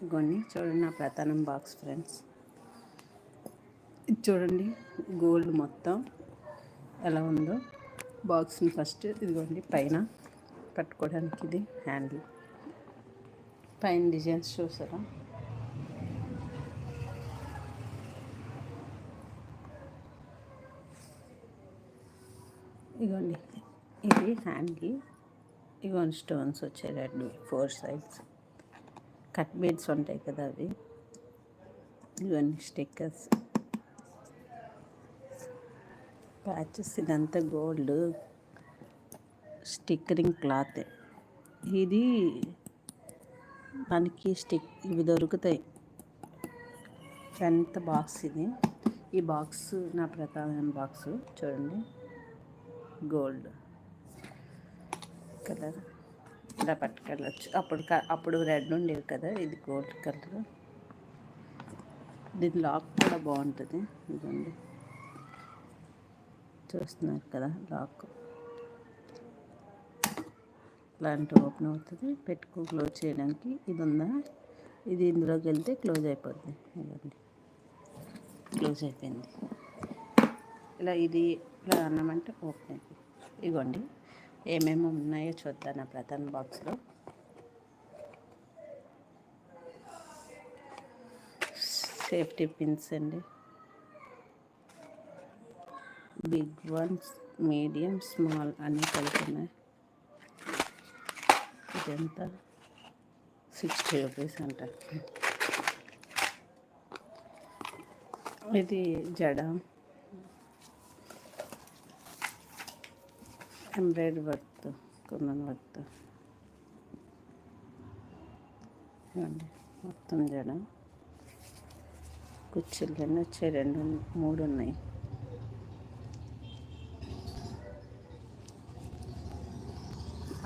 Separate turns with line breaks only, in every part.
ఇగోండి చూడండి నా ప్రధానం బాక్స్ ఫ్రెండ్స్ ఇది చూడండి గోల్డ్ మొత్తం ఎలా ఉందో. బాక్స్ని ఫస్ట్ ఇదిగోండి పైన పట్టుకోవడానికి ఇది హ్యాండిల్ పైన డిజైన్స్ చూసారా? ఇగోండి ఇది హ్యాండిల్ ఇగోండి స్టోన్స్ వచ్చాయి red four sides cut beads ఉంటాయి కదా అవి. ఇవన్నీ స్టిక్కర్స్. ప్యాచెస్ ఇదంతా గోల్డ్. Stickering cloth. ఇది మనకి స్టిక్ ఇవి దొరుకుతాయి. ఎంత బాక్స్ ఇది? ఈ బాక్స్ నా ప్రధానమైన బాక్స్ చూడండి. గోల్డ్. కలర్ ఇలా పట్టుకెళ్ళచ్చు. అప్పుడు క- అప్పుడు రెడ్ ఉండేవి కదా ఇది గోల్డ్ కలర్. దీని లాక్ కూడా బాగుంటుంది. ఇదండి చూస్తున్నారు కదా లాక్. ఇలాంటి ఓపెన్ అవుతుంది. పెట్టుకో క్లోజ్ చేయడానికి ఇది ఉందా ఇది ఇందులోకి వెళ్తే క్లోజ్ అయిపోద్ది. ఇదండి క్లోజ్ అయిపోయింది. ఇలా ఇది ఇలా అన్నామంటే ఓపెన్ అయిపోయింది. ఇగోండి ఏమేమి ఉన్నాయో చూద్దాం నా ప్రధాన బాక్స్లో. సేఫ్టీ పిన్స్ అండి. బిగ్ వన్స్ మీడియం స్మాల్ అన్నీ కలిపి ఉన్నాయి ఇదంతా సిక్స్టీ రూపీస్ అంట. ఇది జడ. హండ్రెడ్ వర్త్ కుందన్ వర్త్ ఇవ్వండి మొత్తం జడ. కుర్చీలు రెండు వచ్చాయి రెండు మూడు ఉన్నాయి.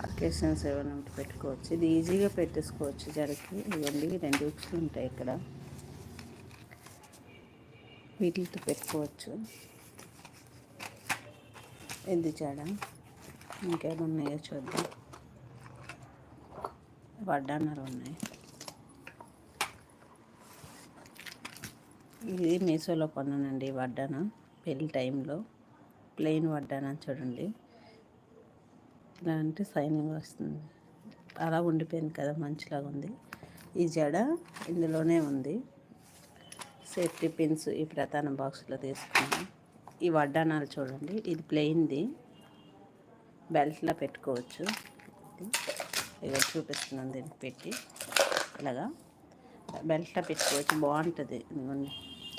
అకేషన్స్ ఏమైనా ఉంటే పెట్టుకోవచ్చు. ఇది ఈజీగా పెట్టేసుకోవచ్చు జడకి. ఇవన్నీ రెండు ఉక్స్లు ఉంటాయి ఇక్కడ. వీటితో పెట్టుకోవచ్చు. ఇది జడ. ఇంకేమున్నాయో చూద్దాం. వడ్డానలు ఉన్నాయి. ఇది మీషోలో కొన్నానండి వడ్డాన పెళ్ళి టైంలో. ప్లెయిన్ వడ్డాన చూడండి. ఇలా అంటే సైనింగ్ వస్తుంది. అలా ఉండిపోయింది కదా మంచిలాగా ఉంది. ఈ జడ ఇందులోనే ఉంది. సేఫ్టీ పిన్స్ ఈ ప్రధాన బాక్స్లో తీసుకున్నాను. ఈ వడ్డానాలు చూడండి ఇది ప్లెయిన్ది. బెల్ట్లో పెట్టుకోవచ్చు. ఇక చూపిస్తున్నాను దీనికి పెట్టి. ఇలాగా బెల్ట్లో పెట్టుకోవచ్చు. బాగుంటుంది.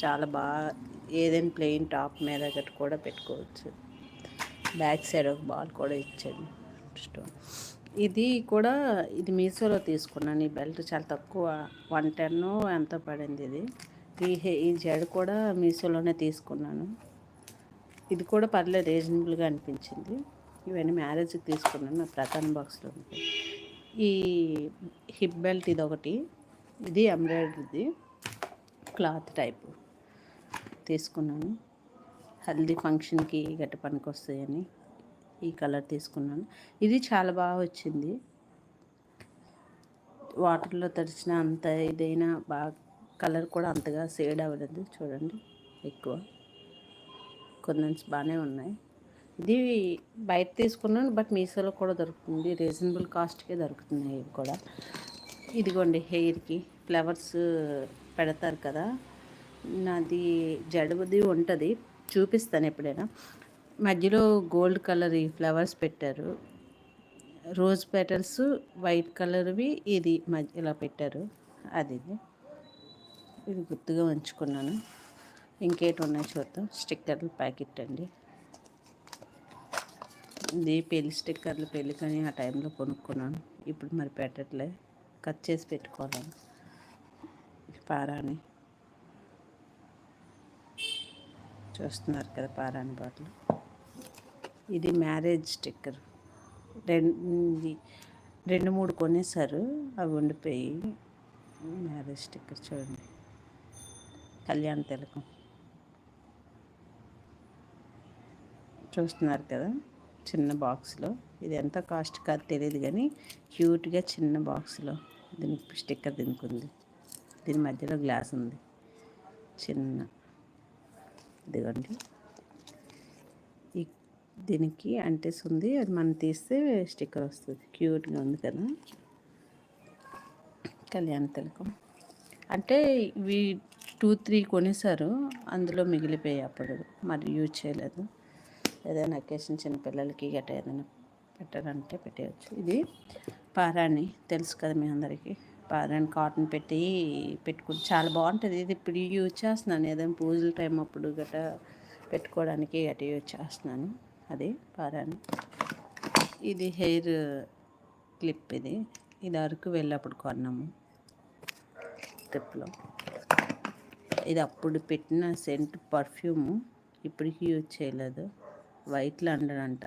చాలా బాగా ఏదైనా ప్లెయిన్ టాప్ మీద గట్రా కూడా పెట్టుకోవచ్చు. బ్యాక్ సైడ్ ఒక బాల్ కూడా ఇచ్చాడు. స్టోన్. ఇది కూడా ఇది మీషోలో తీసుకున్నాను. ఈ బెల్ట్ చాలా తక్కువ. వన్ టెన్ ఎంతో పడింది ఇది? ఈ ఈ జడ కూడా మీషోలోనే తీసుకున్నాను. ఇది కూడా పర్లేదు. రీజనబుల్గా అనిపించింది. ఇవన్నీ మ్యారేజ్కి తీసుకున్నాను నా ప్రధాన బాక్స్లో ఉంటాయి. ఈ హిప్ బెల్ట్ ఇది ఒకటి ఇది ఎంబ్రాయిడరీది క్లాత్ టైపు తీసుకున్నాను. హల్దీ ఫంక్షన్కి గట్టి పనికి వస్తాయని ఈ కలర్ తీసుకున్నాను. ఇది చాలా బాగా వచ్చింది. వాటర్లో తడిచిన అంత ఇదైనా బాగా కలర్ కూడా అంతగా షేడ్ అవ్వలేదు చూడండి ఎక్కువ. కొన్ని బాగానే ఉన్నాయి. ఇది బయట తీసుకున్నాను బట్ మీషోలో కూడా దొరుకుతుంది. రీజనబుల్ కాస్ట్కే దొరుకుతున్నాయి ఇవి కూడా. ఇదిగోండి హెయిర్కి ఫ్లవర్స్ పెడతారు కదా. నాది జడబుది ఉంటుంది చూపిస్తాను ఎప్పుడైనా. మధ్యలో గోల్డ్ కలర్ ఈ ఫ్లవర్స్ పెట్టారు. రోజ్ పెటల్స్ వైట్ కలర్వి ఇది మధ్య ఇలా పెట్టారు. అది ఇది. ఇది గుర్తుగా ఉంచుకున్నాను. ఇంకేటి ఉన్నాయి చూద్దాం. స్టిక్కర్ల ప్యాకెట్ అండి. ఇది పెళ్ళి స్టిక్కర్లు పెళ్ళికని ఆ టైంలో కొనుక్కున్నాను. ఇప్పుడు మరి పెట్టట్లే. కట్ చేసి పెట్టుకోవాలి. పారాని. చూస్తున్నారు కదా పారాని బాటిల్. ఇది మ్యారేజ్ స్టిక్కర్. రెండు రెండు మూడు కొనేసారు అవి ఉండిపోయి మ్యారేజ్ స్టిక్కర్ చూడండి. కళ్యాణ తిలకం. చూస్తున్నారు కదా? చిన్న బాక్స్లో. ఇది ఎంత కాస్ట్ కాదు తెలియదు కానీ క్యూట్గా చిన్న బాక్స్లో దీనికి స్టిక్కర్ దీనికి ఉంది దీని మధ్యలో గ్లాస్ ఉంది. చిన్న. ఇదిగోండి. ఈ దీనికి అంటేస్తుంది అది మనం తీస్తే స్టిక్కర్ వస్తుంది. క్యూట్గా ఉంది కదా. కళ్యాణ తిలకం అంటే ఇవి టూ త్రీ కొనేసారు అందులో మిగిలిపోయాయి అప్పుడు. మరి యూజ్ చేయలేదు. ఏదైనా అకేషన్ చిన్న పిల్లలకి గట్రా ఏదైనా పెట్టాలంటే పెట్టేయచ్చు. ఇది పారాణి తెలుసు కదా మీ అందరికీ. పారాణి కాటన్ పెట్టి పెట్టుకుని చాలా బాగుంటుంది. ఇది ఇప్పుడు యూజ్ చేస్తున్నాను. ఏదైనా పూజల టైం అప్పుడు గట్రా పెట్టుకోవడానికి గట్రా యూజ్ చేస్తున్నాను. అది పారాణి. ఇది హెయిర్ క్లిప్ ఇది. ఇది అరకు వెళ్ళినప్పుడు కొన్నాము. ట్రిప్లో ఇది అప్పుడు పెట్టిన సెంట్ పర్ఫ్యూము ఇప్పటికీ యూజ్ చేయలేదు. వైట్ లండన్ అంట.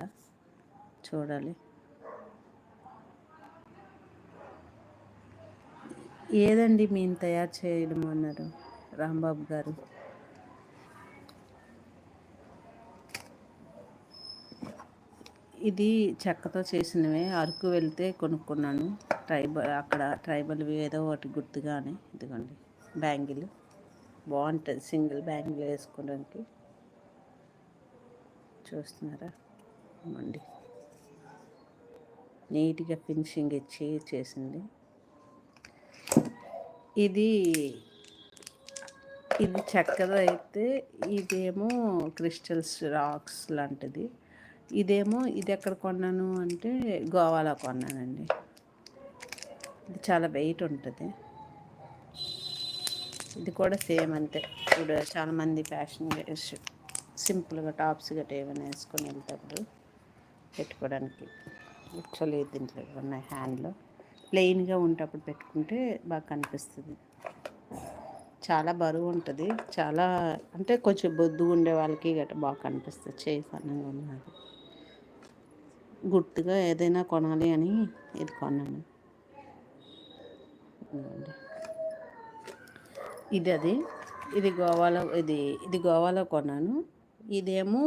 చూడాలి. ఏదండి మేము తయారు చేయడం అన్నారు రాంబాబు గారు? ఇది చెక్కతో చేసినవే అరకు వెళ్తే కొనుక్కున్నాను. ట్రైబల్ అక్కడ ట్రైబల్ ఏదో ఒకటి గుర్తుగానే ఇదిగోండి బ్యాంగిల్. బాగుంటుంది సింగిల్ బ్యాంగిల్ వేసుకోవడానికి. చూస్తున్నారా? అండి నీట్గా ఫినిషింగ్ ఇచ్చి చేసింది. ఇది ఇది చక్కగా అయితే ఇదేమో క్రిస్టల్స్ రాక్స్ లాంటిది. ఇదేమో ఇది ఎక్కడ కొన్నాను అంటే గోవాలో కొన్నానండి. ఇది చాలా వెయిట్ ఉంటుంది. ఇది కూడా సేమ్ అంతే. ఇప్పుడు చాలామంది ఫ్యాషన్ సింపుల్గా టాప్స్ గట్రా ఏమైనా వేసుకొని వెళ్తాడు పెట్టుకోవడానికి యాక్చువల్లీ దీంట్లో ఉన్నాయి హ్యాండ్లో. ప్లెయిన్గా ఉంటప్పుడు పెట్టుకుంటే బాగా కనిపిస్తుంది. చాలా బరువు ఉంటుంది. చాలా అంటే కొంచెం బొద్దు ఉండే వాళ్ళకి గట్రా బాగా కనిపిస్తుంది. చేయి సన్నంగా ఉన్నది. గుర్తుగా ఏదైనా కొనాలి అని ఇది కొన్నాను. ఇది అది ఇది గోవాలో ఇది ఇది గోవాలో కొన్నాను. ఇదేమో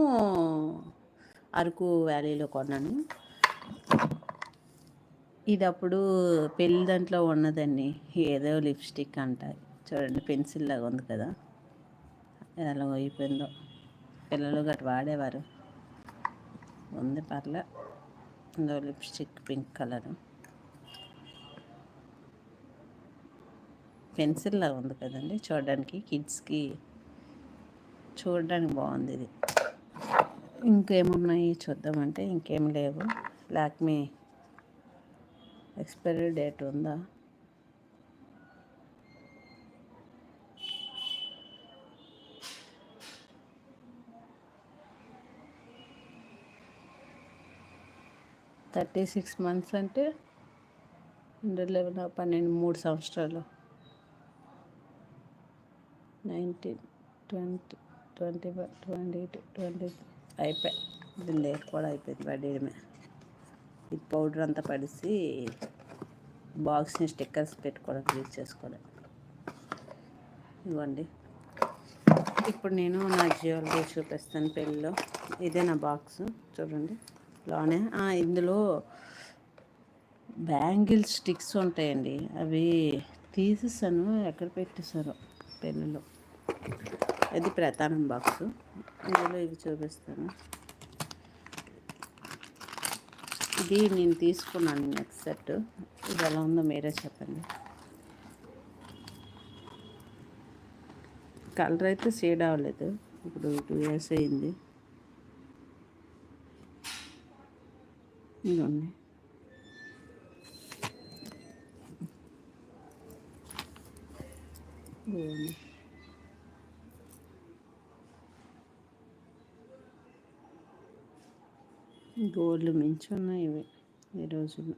అరకు వ్యాలీలో కొన్నాను. ఇది అప్పుడు పెళ్ళి దాంట్లో ఉన్నదండి. ఏదో లిప్స్టిక్ అంట. చూడండి పెన్సిల్ లాగా ఉంది కదా. ఎలా అయిపోయిందో. పిల్లలు గట్రా వాడేవారు. ఉంది పర్లే. ఇందో లిప్స్టిక్ పింక్ కలరు. పెన్సిల్ లాగా ఉంది కదండి. చూడడానికి కిడ్స్కి చూడడానికి బాగుంది ఇది. ఇంకేమున్నాయి చూద్దామంటే ఇంకేం లేవు. లాక్మీ ఎక్స్పైరీ డేట్ ఉందా? థర్టీ సిక్స్ మంత్స్ అంటే హండ్రెడ్ లెవెన్ పన్నెండు మూడు సంవత్సరాలు. Nineteen twenty twenty five twenty two twenty అయిపోయి ఇది లేట్ కూడా అయిపోయింది పడేయడమే ఈ పౌడర్ అంతా పడిసి బాక్స్ని స్టిక్కర్స్ పెట్టుకోవడం యూజ్ చేసుకోవడం. ఇవ్వండి. ఇప్పుడు నేను నా జ్యువెలరీ చూపిస్తాను పెళ్ళిలో. ఇదే నా బాక్స్ చూడండి. లోనే ఇందులో బ్యాంగిల్ స్టిక్స్ ఉంటాయండి. అవి తీసేసాను ఎక్కడ పెట్టేశారు పెళ్ళిలో. ఇది ప్రధానం బాక్స్. ఇందులో ఇవి చూపిస్తాను. ఇది నేను తీసుకున్నాను నెక్స్ట్ సెట్ ఇది ఎలా ఉందో మీరే చెప్పండి. కలర్ అయితే షేడ్ అవ్వలేదు. ఇప్పుడు టూ ఇయర్స్ అయింది. ఇదిగోండి. ఇదిగోండి. గోల్డ్ మించి ఉన్నాయి ఇవి ఈ రోజుల్లో.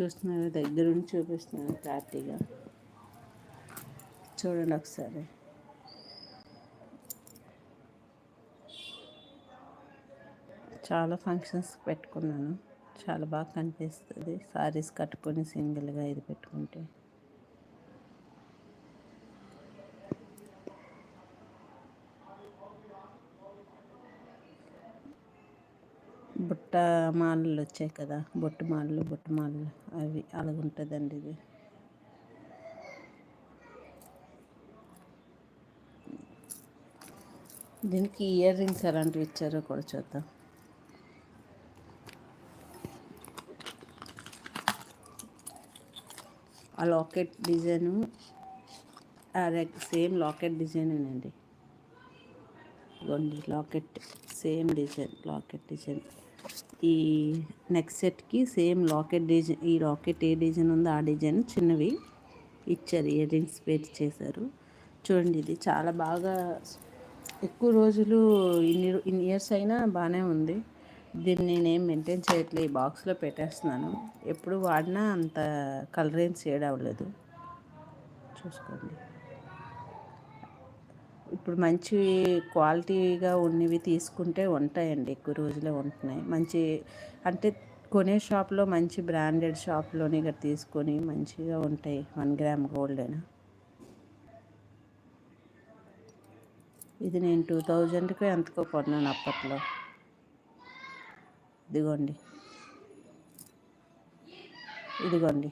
చూస్తున్నారు దగ్గర నుంచి చూపిస్తున్నాను క్లారిటీగా. చూడండి ఒకసారి. చాలా ఫంక్షన్స్ పెట్టుకున్నాను. చాలా బాగా కనిపిస్తుంది. శారీస్ కట్టుకొని సింగిల్గా ఇది పెట్టుకుంటే. బుట్ట మాలలు వచ్చాయి కదా బొట్టు మాలలు బొట్టు మాలలు అవి అలాగుంటుందండి ఇది. దీనికి ఇయర్ రింగ్స్ ఎలాంటివి ఇచ్చారో కూడా చూద్దాం. ఆ లాకెట్ డిజైను సేమ్ లాకెట్ డిజైనేనండి. ఇదిగోండి locket same design locket design. ఈ నెక్ సెట్కి సేమ్ లాకెట్ డిజైన్ ఈ లాకెట్ ఏ డిజైన్ ఉందో ఆ డిజైన్ చిన్నవి ఇచ్చారు ఇయర్ రింగ్స్ పేర్ చేశారు. చూడండి ఇది చాలా బాగా ఎక్కువ రోజులు ఇన్ని ఇన్ని ఇయర్స్ అయినా బాగానే ఉంది. దీన్ని నేనేం మెయింటైన్ చేయట్లేదు ఈ బాక్స్లో పెట్టేస్తున్నాను. ఎప్పుడు వాడినా అంత కలర్ ఏం షేడ్ అవ్వలేదు. చూసుకోండి. ఇప్పుడు మంచి క్వాలిటీగా ఉన్నవి తీసుకుంటే ఉంటాయండి ఎక్కువ రోజులే ఉంటున్నాయి. మంచి అంటే కొనే షాప్లో మంచి బ్రాండెడ్ షాప్లోనే ఇక్కడ తీసుకొని మంచిగా ఉంటాయి. వన్ గ్రామ్ గోల్డ్ అయినా. ఇది నేను టూ థౌజండ్కి ఎంతకో కొన్నాను అప్పట్లో. ఇదిగోండి. ఇదిగోండి.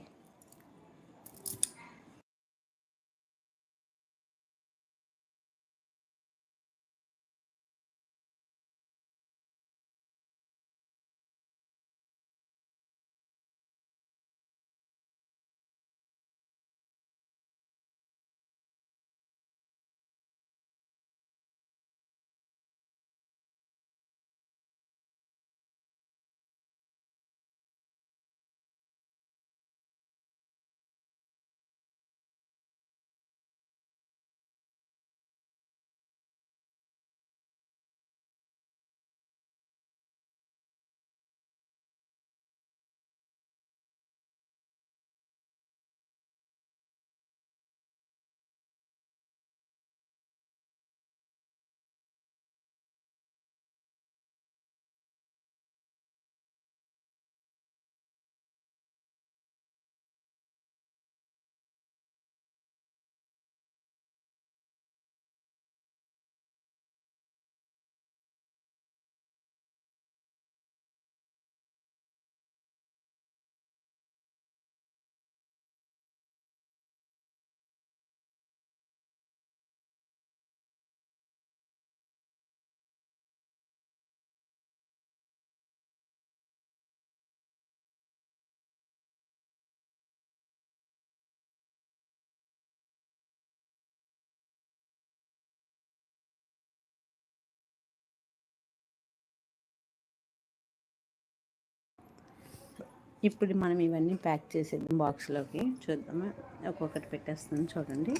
ఇప్పుడు మనం ఇవన్నీ ప్యాక్ చేసేద్దాం బాక్స్లోకి చూద్దామా. ఒక్కొక్కటి పెట్టేస్తాను చూడండి.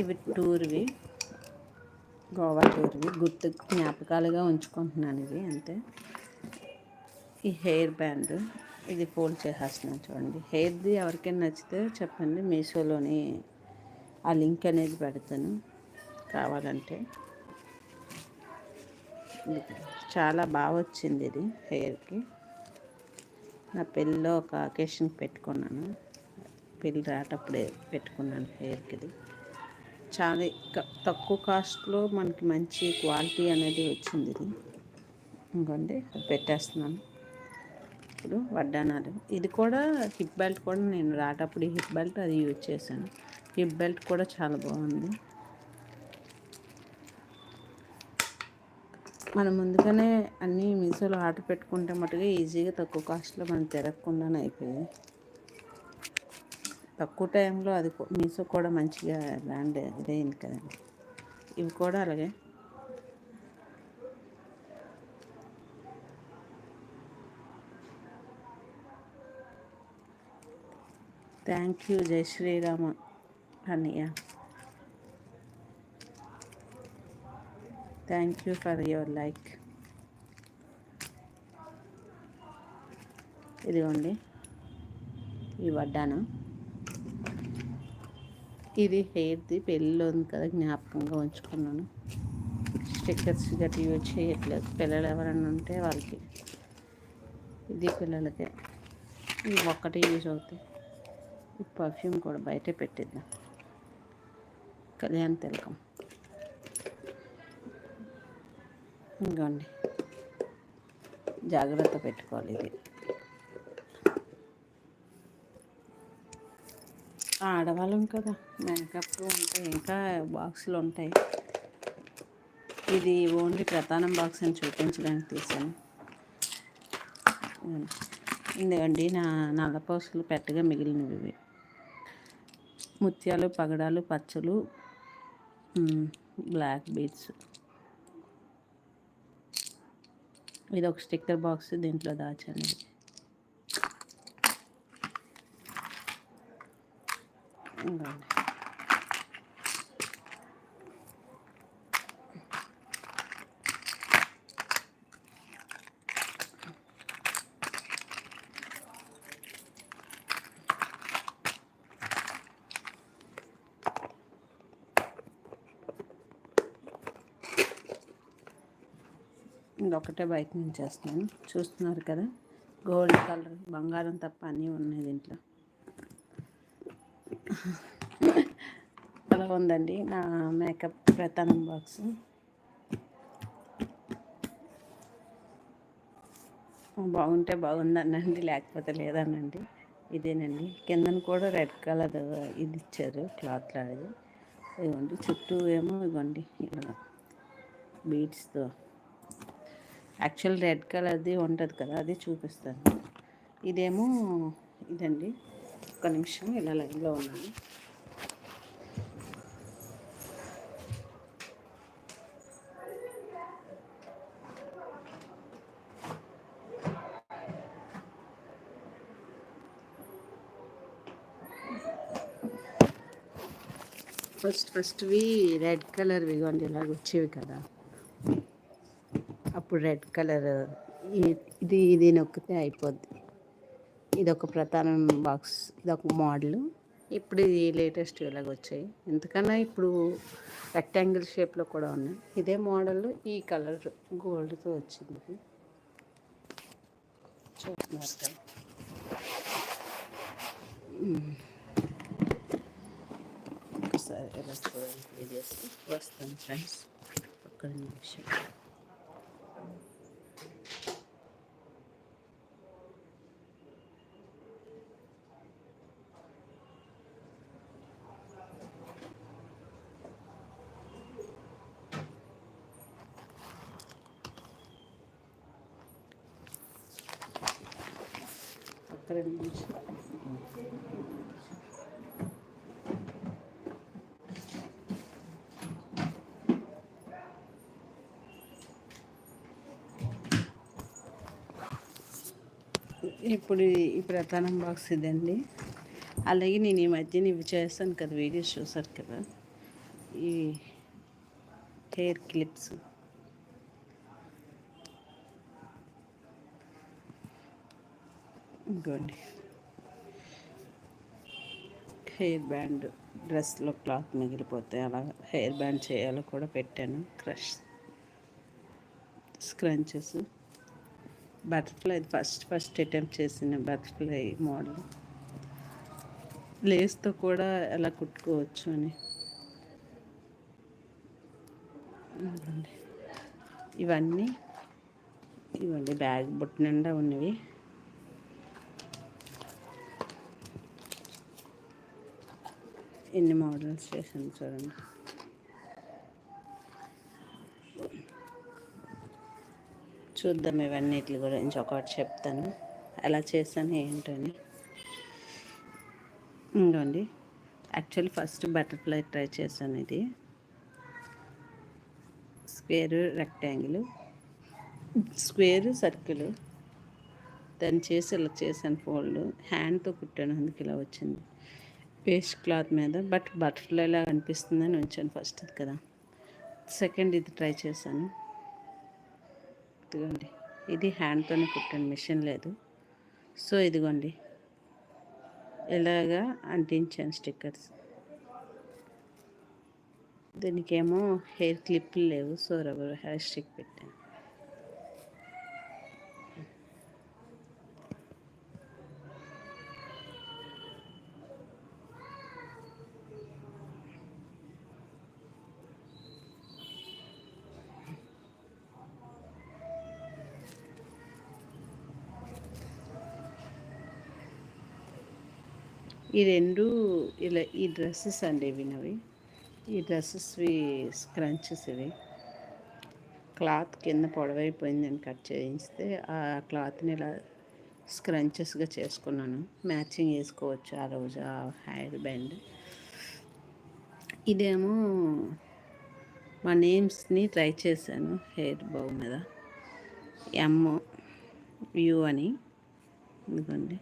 ఇవి టూర్వి గోవా టూర్వి గుర్తు జ్ఞాపకాలుగా ఉంచుకుంటున్నాను ఇవి అంతే. ఈ హెయిర్ బ్యాండ్ ఇది ఫోల్డ్ చేసేస్తున్నాను చూడండి. హెయిర్ది ఎవరికైనా నచ్చితే చెప్పండి. మీషోలోని ఆ లింక్ అనేది పెడతాను. కావాలంటే. చాలా బాగా వచ్చింది ఇది హెయిర్కి. నా పెళ్ళిలో ఒక అకేషన్ పెట్టుకున్నాను. పెళ్ళి రాటప్పుడే పెట్టుకున్నాను హెయిర్కి ఇది చాలా తక్కువ కాస్ట్లో మనకి మంచి క్వాలిటీ అనేది వచ్చింది ఇది. ఇంకోండి పెట్టేస్తున్నాను. ఇప్పుడు వడ్డానాలు. ఇది కూడా హిప్ బెల్ట్ కూడా నేను రాటప్పుడు హిప్ బెల్ట్ అది యూజ్ చేశాను. హిప్ బెల్ట్ కూడా చాలా బాగుంది. మనం ముందుగానే అన్నీ మీషోలో ఆర్డర్ పెట్టుకుంటే మటుగా ఈజీగా తక్కువ కాస్ట్లో మనం తిరగకుండానే అయిపోయింది. తక్కువ టైంలో అది మీషో కూడా మంచిగా బ్రాండ్ ఇదైంది కదండి. ఇవి కూడా అలాగే. థ్యాంక్ యూ జై శ్రీరామ అన్నయ్య thank you for your like ఇదిగోండి. ఈ వడ్డాను. ఇది హెయిర్ది పెళ్ళిలో ఉంది కదా జ్ఞాపకంగా ఉంచుకున్నాను. స్టిక్కర్స్ గట్టి యూజ్ చేయట్లేదు. పిల్లలు ఎవరైనా ఉంటే వాళ్ళకి. ఇది పిల్లలకే. ఇది ఒక్కటి యూజ్ అవుతాయి. ఈ పర్ఫ్యూమ్ కూడా బయటే పెట్టిద్దాం. కళ్యాణ్ తిలకం. ఇంకోండి జాగ్రత్త పెట్టుకోవాలి ఇది. ఆడవాళ్ళం కదా మేకప్ ఉంటాయి ఇంకా బాక్సులు ఉంటాయి. ఇది ఓన్లీ ప్రధానం బాక్స్ అని చూపించడానికి తీసాను ఇదిగండి. నా నల్లపూసలు పెట్టగా మిగిలినవి ఇవి. ముత్యాలు పగడాలు పచ్చలు బ్లాక్ బీట్స్. ఇది ఒక స్టిక్కర్ బాక్స్ దీంట్లో దాచండి ఒకటే బయట నుంచి వేస్తున్నాను చూస్తున్నారు కదా? గోల్డ్ కలర్ బంగారం తప్ప అన్నీ ఉన్నాయి దీంట్లో. అలా ఉందండి నా మేకప్ ప్రధానం బాక్స్. బాగుంటే బాగుందనండి లేకపోతే లేదనండి. ఇదేనండి. కిందన కూడా రెడ్ కలర్ ఇది ఇచ్చారు క్లాత్ లాగా. ఇదిగోండి చుట్టూ ఏమో ఇవ్వండి ఇలా బీడ్స్తో యాక్చువల్ రెడ్ కలర్ది ఉంటుంది కదా అది చూపిస్తాను. ఇదేమో ఇదండి. ఒక్క నిమిషం ఇలా లైన్లో ఉన్నాను. ఫస్ట్ ఫస్ట్వి రెడ్ కలర్వి ఇవ్వండి ఇలాగ వచ్చేవి కదా. అప్పుడు రెడ్ కలర్ ఇది ఇది నొక్కితే అయిపోద్ది. ఇది ఒక ప్రధానం బాక్స్ ఇది ఒక మోడల్. ఇప్పుడు ఇది లేటెస్ట్ ఇలాగ వచ్చాయి. ఎందుకన్నా ఇప్పుడు రెక్టాంగిల్ షేప్లో కూడా ఉన్నాయి. ఇదే మోడల్ ఈ కలర్ గోల్డ్తో వచ్చింది. చూస్తున్నారు. కదా ఒకసారి వస్తాను ఫ్రెండ్స్. ఒక్క నిమిషం రెండు నిమిషాలు ఇప్పుడు ఈ ప్రధానం బాక్స్ ఇదండి. అలాగే నేను ఈ మధ్యన ఇవి చేస్తాను కదా వీడియోస్ చూసారు కదా. ఈ హెయిర్ క్లిప్స్. ఇంకోండి. హెయిర్ బ్యాండ్ డ్రెస్లో క్లాత్ మిగిలిపోతే అలా హెయిర్ బ్యాండ్ చేయాలో కూడా పెట్టాను. Crush scrunchies. Butterfly first first attempt చేసిన బటర్ఫ్లై మోడల్ లేస్తో కూడా ఎలా కుట్టుకోవచ్చు అని. ఇవన్నీ ఇవ్వండి బ్యాగ్ బుట్ట నిండా ఉన్నవి. ఎన్ని మోడల్స్ చేశాను చూడండి. చూద్దాం ఇవన్నిటి గురించి ఒకటి చెప్తాను. ఎలా చేశాను ఏంటని. ఇంకోండి. యాక్చువల్లీ ఫస్ట్ బటర్ఫ్లై ట్రై చేశాను ఇది. Square rectangle. Square circle. దాన్ని చేసి ఇలా చేశాను ఫోల్డ్. హ్యాండ్తో కుట్టాను అందుకు ఇలా వచ్చింది. పేస్ట్ క్లాత్ మీద. బట్ బటర్ఫ్లై లాగా అనిపిస్తుందని ఉంచాను ఫస్ట్ కదా. సెకండ్ ఇది ట్రై చేశాను. ఇదిగోండి ఇది హ్యాండ్తోనే కుట్టాను మిషన్ లేదు. సో ఇదిగోండి. ఇలాగా అంటించాను స్టిక్కర్స్. దీనికేమో హెయిర్ క్లిప్లు లేవు సో రబ్బర్ హెయిర్ స్టిక్ పెట్టాను. ఈ రెండు ఇలా ఈ డ్రెస్సెస్ అండి ఇవి నవి ఈ డ్రెస్సెస్వి స్క్రంచెస్ ఇవి. క్లాత్ కింద పొడవైపోయిందని కట్ చేయిస్తే ఆ క్లాత్ని ఇలా స్క్రంచెస్గా చేసుకున్నాను. మ్యాచింగ్ వేసుకోవచ్చు ఆ రోజు ఆ హెయిర్ బ్యాండ్. ఇదేమో మా నేమ్స్ని ట్రై చేశాను హెయిర్ బౌ మీద. ఎమ్ యూ అని. ఎందుకండి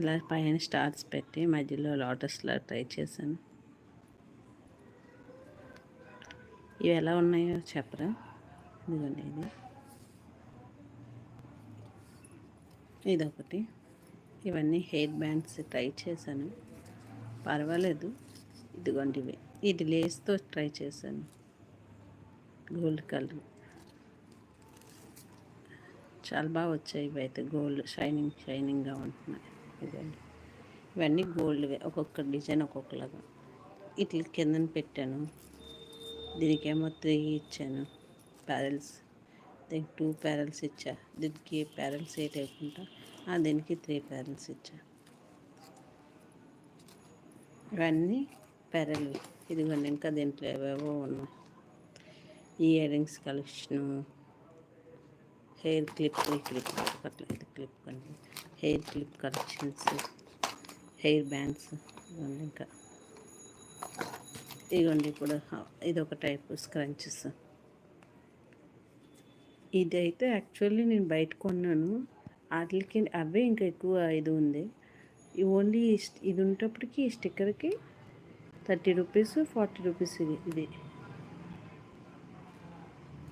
ఇలా పైన స్టార్స్ పెట్టి మధ్యలో లోటస్లా ట్రై చేశాను. ఇవి ఎలా ఉన్నాయో చెప్పరా? ఇదిగోండి ఇది. ఇదొకటి. ఇవన్నీ హెయిర్ బ్యాండ్స్ ట్రై చేశాను. పర్వాలేదు. ఇదిగోండి ఇవి. ఇది లేస్తో ట్రై చేశాను. Gold colour. చాలా బాగా వచ్చాయి ఇవి అయితే గోల్డ్ షైనింగ్ షైనింగ్గా ఉంటున్నాయి. ఇదండి. ఇవన్నీ గోల్డ్వే ఒక్కొక్క డిజైన్ ఒక్కొక్కలాగా. ఇట్ల కిందన పెట్టాను. దీనికేమో త్రీ ఇచ్చాను ప్యారల్స్. దీనికి టూ ప్యారల్స్ ఇచ్చా. దీనికి ప్యారల్స్ ఎయిట్ లేకుండా దీనికి త్రీ ప్యారల్స్ ఇచ్చా. ఇవన్నీ ప్యారల్ ఇదిగోండి ఇంకా దీంట్లో ఏవేవో ఉన్నాయి. Earrings collection hair clip clip అట్లా ఇది క్లిప్ కొన్ని hair clip collections hair bands ఇవన్నీ ఇంకా. ఇదిగోండి ఇప్పుడు ఇది ఒక టైప్ స్క్రంచెస్. ఇదైతే యాక్చువల్లీ నేను బయట కొన్నాను. వాటికి అవే ఇంకా ఎక్కువ ఇది ఉంది. ఓన్లీ ఇది ఉన్నప్పటికీ ఈ స్టిక్కర్కి థర్టీ రూపీస్ ఫార్టీ రూపీస్ ఇది ఇది.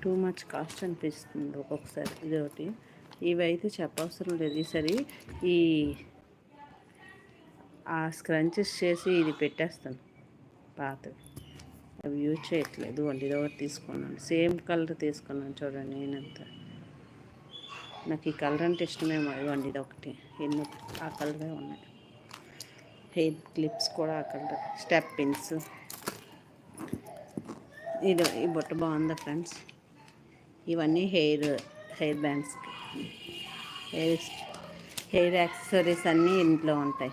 టూ మచ్ కాస్ట్ అనిపిస్తుంది ఒక్కొక్కసారి ఇది ఒకటి ఇవైతే చెప్పవసరం లేదు. ఈసారి ఈ ఆ స్క్రంచెస్ చేసి ఇది పెట్టేస్తాను. పాతవి. అవి యూజ్ చేయట్లేదు. వండి ఇది ఒకటి తీసుకున్నాను. సేమ్ కలర్ తీసుకున్నాను చూడండి నేనంత. నాకు ఈ కలర్ అంటే ఇష్టమేమో ఇవ్వండి ఇది ఒకటి. ఎన్నో ఆ కలరే ఉన్నాయి. హెయిర్ క్లిప్స్ కూడా ఆ కలర్. Step pins. ఇది ఈ బుట్ట బాగుందా ఫ్రెండ్స్? ఇవన్నీ hair hair bands. Hair hair accessories అన్నీ ఇంట్లో ఉంటాయి.